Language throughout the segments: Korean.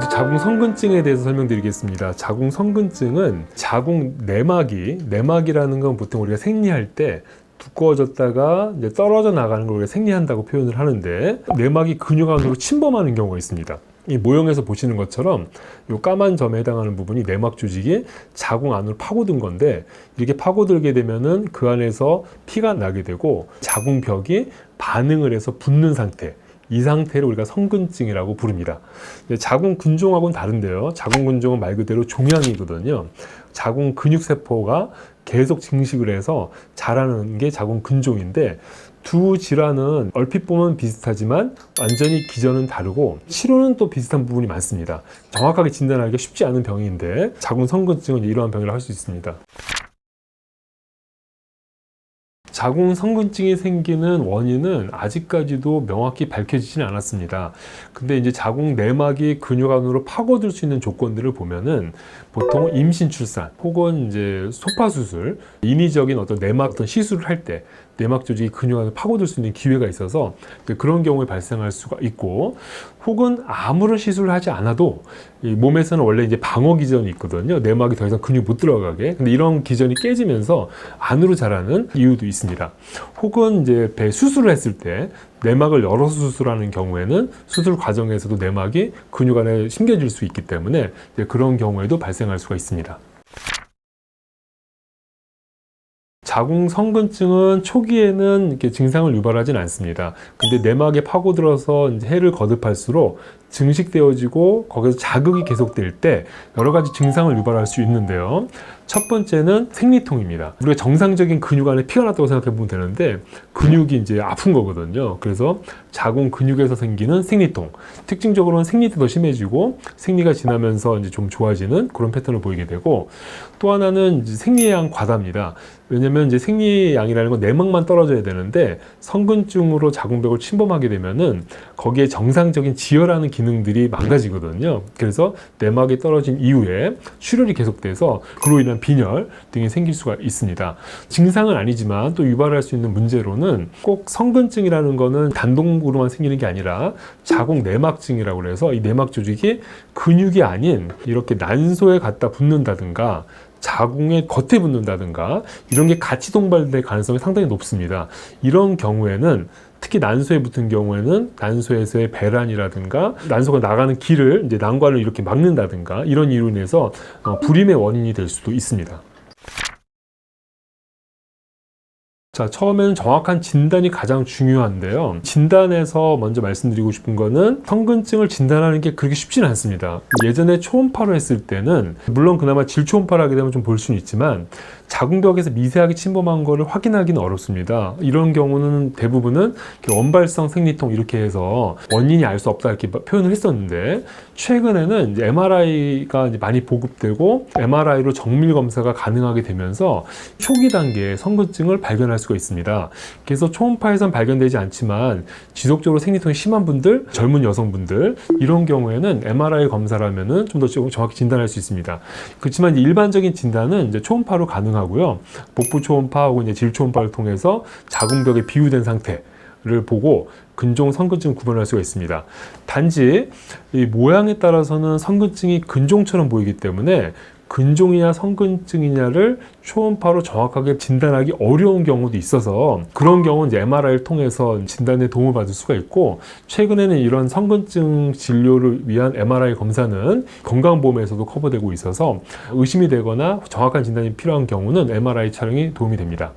먼저 자궁 성근증에 대해서 설명드리겠습니다. 자궁 성근증은 자궁 내막이 내막이라는 건 보통 우리가 생리할 때 두꺼워졌다가 이제 떨어져 나가는 걸 우리가 생리한다고 표현을 하는데 내막이 근육 안으로 침범하는 경우가 있습니다. 이 모형에서 보시는 것처럼 이 까만 점에 해당하는 부분이 내막 조직이 자궁 안으로 파고든 건데 이렇게 파고들게 되면은 그 안에서 피가 나게 되고 자궁벽이 반응을 해서 붓는 상태 이 상태를 우리가 성근증이라고 부릅니다. 자궁 근종하고는 다른데요. 자궁 근종은 말 그대로 종양이거든요. 자궁 근육 세포가 계속 증식을 해서 자라는 게 자궁 근종인데 두 질환은 얼핏 보면 비슷하지만 완전히 기전은 다르고 치료는 또 비슷한 부분이 많습니다. 정확하게 진단하기가 쉽지 않은 병인데 자궁 성근증은 이러한 병이라고 할 수 있습니다. 자궁 성근증이 생기는 원인은 아직까지도 명확히 밝혀지지는 않았습니다. 근데 이제 자궁 내막이 근육 안으로 파고들 수 있는 조건들을 보면은 보통 임신 출산 혹은 이제 소파 수술, 인위적인 어떤 내막 어떤 시술을 할 때 내막 조직이 근육 안에 파고들 수 있는 기회가 있어서 그런 경우에 발생할 수가 있고 혹은 아무런 시술을 하지 않아도 이 몸에서는 원래 이제 방어 기전이 있거든요. 내막이 더 이상 근육 못 들어가게. 근데 이런 기전이 깨지면서 안으로 자라는 이유도 있습니다. 혹은 이제 배 수술을 했을 때 내막을 열어서 수술하는 경우에는 수술 과정에서도 내막이 근육 안에 심겨질 수 있기 때문에 그런 경우에도 발생할 수가 있습니다. 자궁 성근증은 초기에는 이렇게 증상을 유발하진 않습니다. 근데 내막에 파고들어서 해를 거듭할수록 증식되어지고 거기서 자극이 계속될 때 여러 가지 증상을 유발할 수 있는데요. 첫 번째는 생리통입니다. 우리가 정상적인 근육 안에 피가 났다고 생각해 보면 되는데 근육이 이제 아픈 거거든요. 그래서 자궁 근육에서 생기는 생리통. 특징적으로는 생리 때 더 심해지고 생리가 지나면서 이제 좀 좋아지는 그런 패턴을 보이게 되고 또 하나는 생리양 과다입니다. 왜냐면 이제 생리양이라는 건 내막만 떨어져야 되는데 성근증으로 자궁벽을 침범하게 되면은 거기에 정상적인 지혈하는 기능들이 망가지거든요. 그래서 내막이 떨어진 이후에 출혈이 계속돼서 그로 인한 빈혈 등이 생길 수가 있습니다. 증상은 아니지만 또 유발할 수 있는 문제로는 꼭 성근증이라는 거는 단독으로만 생기는 게 아니라 자궁 내막증이라고 해서 이 내막 조직이 근육이 아닌 이렇게 난소에 갖다 붙는다든가 자궁의 겉에 붙는다든가 이런 게 같이 동반될 가능성이 상당히 높습니다. 이런 경우에는 특히 난소에 붙은 경우에는 난소에서의 배란이라든가 난소가 나가는 길을 이제 난관을 이렇게 막는다든가 이런 이유로 인해서 어, 불임의 원인이 될 수도 있습니다. 자, 처음에는 정확한 진단이 가장 중요한데요. 진단에서 먼저 말씀드리고 싶은 거는 성근증을 진단하는 게 그렇게 쉽지는 않습니다. 예전에 초음파로 했을 때는 물론 그나마 질초음파를 하게 되면 좀 볼 수는 있지만 자궁벽에서 미세하게 침범한 거를 확인하기는 어렵습니다. 이런 경우는 대부분은 원발성 생리통 이렇게 해서 원인이 알 수 없다 이렇게 표현을 했었는데 최근에는 이제 MRI가 이제 많이 보급되고 MRI로 정밀 검사가 가능하게 되면서 초기 단계에 성근증을 발견할 수가 있습니다. 그래서 초음파에선 발견되지 않지만 지속적으로 생리통이 심한 분들, 젊은 여성분들 이런 경우에는 MRI 검사라면은 좀 더 정확히 진단할 수 있습니다. 그렇지만 일반적인 진단은 이제 초음파로 가능하고요. 복부 초음파 혹은 이제 질 초음파를 통해서 자궁벽에 비유된 상태 를 보고 근종 성근증 구분할 수가 있습니다. 단지 이 모양에 따라서는 성근증이 근종처럼 보이기 때문에 근종이냐 성근증이냐를 초음파로 정확하게 진단하기 어려운 경우도 있어서 그런 경우는 이제 MRI를 통해서 진단에 도움을 받을 수가 있고 최근에는 이런 성근증 진료를 위한 MRI 검사는 건강보험에서도 커버되고 있어서 의심이 되거나 정확한 진단이 필요한 경우는 MRI 촬영이 도움이 됩니다.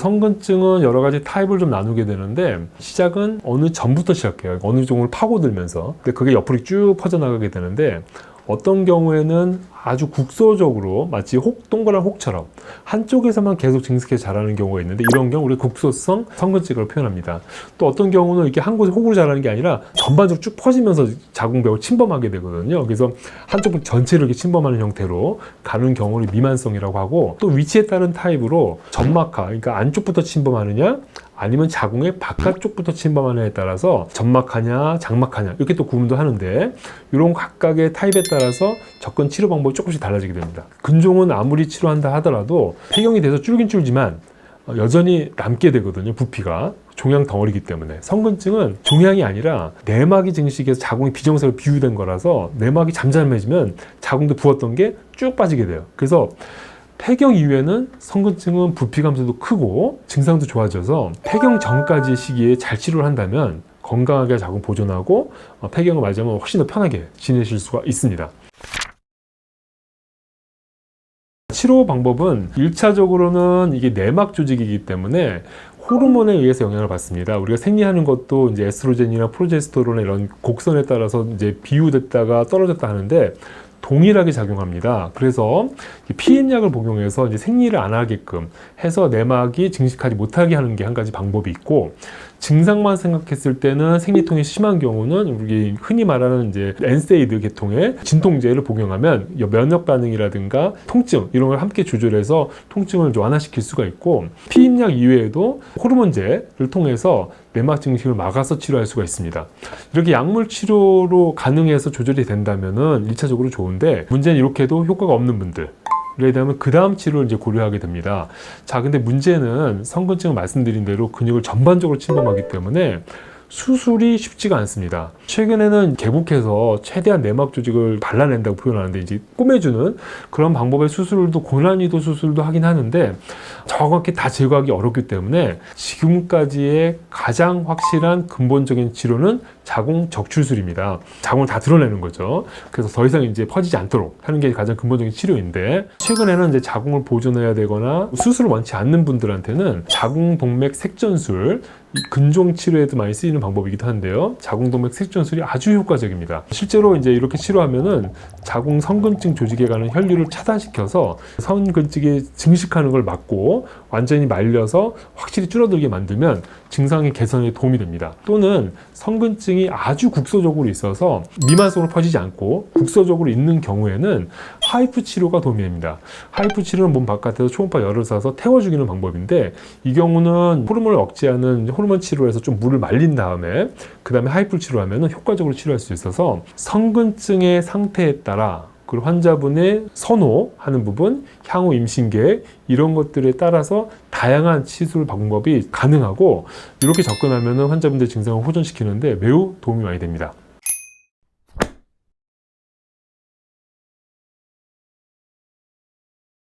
성근증은 여러 가지 타입을 좀 나누게 되는데 시작은 어느 전부터 시작해요. 어느 종을 파고들면서. 근데 그게 옆으로 쭉 퍼져나가게 되는데 어떤 경우에는 아주 국소적으로 마치 혹 동그란 혹처럼 한쪽에서만 계속 증식해서 자라는 경우가 있는데 이런 경우 우리 국소성 성근증을 표현합니다. 또 어떤 경우는 이렇게 한 곳에 혹으로 자라는 게 아니라 전반적으로 쭉 퍼지면서 자궁벽을 침범하게 되거든요. 그래서 한쪽 전체를 이렇게 침범하는 형태로 가는 경우를 미만성이라고 하고 또 위치에 따른 타입으로 점막하 그러니까 안쪽부터 침범하느냐 아니면 자궁의 바깥쪽부터 침범하느냐에 따라서 점막하냐 장막하냐 이렇게 또 구분도 하는데 이런 각각의 타입에 따라서 접근 치료 방법이 조금씩 달라지게 됩니다. 근종은 아무리 치료한다 하더라도 폐경이 돼서 줄긴 줄지만 어, 여전히 남게 되거든요 부피가 종양 덩어리이기 때문에 성근증은 종양이 아니라 내막이 증식해서 자궁이 비정상으로 비유된 거라서 내막이 잠잠해지면 자궁도 부었던 게 쭉 빠지게 돼요. 그래서 폐경 이후에는 성근증은 부피 감소도 크고 증상도 좋아져서 폐경 전까지 시기에 잘 치료를 한다면 건강하게 자궁 보존하고 어, 폐경을 맞이하면 훨씬 더 편하게 지내실 수가 있습니다. 치료 방법은 1차적으로는 이게 내막 조직이기 때문에 호르몬에 의해서 영향을 받습니다. 우리가 생리하는 것도 이제 에스트로겐이나 프로제스테론 이런 곡선에 따라서 이제 비유됐다가 떨어졌다 하는데 동일하게 작용합니다. 그래서 이 피임약을 복용해서 이제 생리를 안 하게끔 해서 내막이 증식하지 못하게 하는 게 한 가지 방법이 있고 증상만 생각했을 때는 생리통이 심한 경우는 우리 흔히 말하는 이제 엔세이드 계통의 진통제를 복용하면 면역 반응이라든가 통증 이런 걸 함께 조절해서 통증을 좀 완화시킬 수가 있고 피임약 이외에도 호르몬제를 통해서 내막 증식을 막아서 치료할 수가 있습니다. 이렇게 약물 치료로 가능해서 조절이 된다면은 1차적으로 좋은 데 문제는 이렇게도 효과가 없는 분들 에 대하면 그 다음 치료를 이제 고려하게 됩니다. 자, 근데 문제는 성근증 말씀드린 대로 근육을 전반적으로 침범하기 때문에 수술이 쉽지가 않습니다. 최근에는 개복해서 최대한 내막 조직을 발라낸다고 표현하는데 이제 꼬매주는 그런 방법의 수술도 고난이도 수술도 하긴 하는데 정확히 다 제거하기 어렵기 때문에 지금까지의 가장 확실한 근본적인 치료는 자궁 적출술입니다. 자궁을 다 드러내는 거죠. 그래서 더 이상 이제 퍼지지 않도록 하는 게 가장 근본적인 치료인데 최근에는 이제 자궁을 보존해야 되거나 수술을 원치 않는 분들한테는 자궁 동맥 색전술 이 근종 치료에도 많이 쓰이는 방법이기도 한데요. 자궁동맥 색전술이 아주 효과적입니다. 실제로 이제 이렇게 치료하면은 자궁 성근증 조직에 가는 혈류를 차단시켜서 성근증이 증식하는 걸 막고 완전히 말려서 확실히 줄어들게 만들면 증상의 개선에 도움이 됩니다. 또는 성근증 이 아주 국소적으로 있어서 미만성으로 퍼지지 않고 국소적으로 있는 경우에는 하이프 치료가 도움이 됩니다. 하이프 치료는 몸 바깥에서 초음파 열을 쏴서 태워주기는 방법인데 이 경우는 호르몬을 억제하는 호르몬 치료에서 좀 물을 말린 다음에 그 다음에 하이프 치료하면 효과적으로 치료할 수 있어서 성근증의 상태에 따라 그리고 환자분의 선호하는 부분, 향후 임신 계획 이런 것들에 따라서 다양한 시술 방법이 가능하고 이렇게 접근하면 환자분들 증상을 호전시키는데 매우 도움이 많이 됩니다.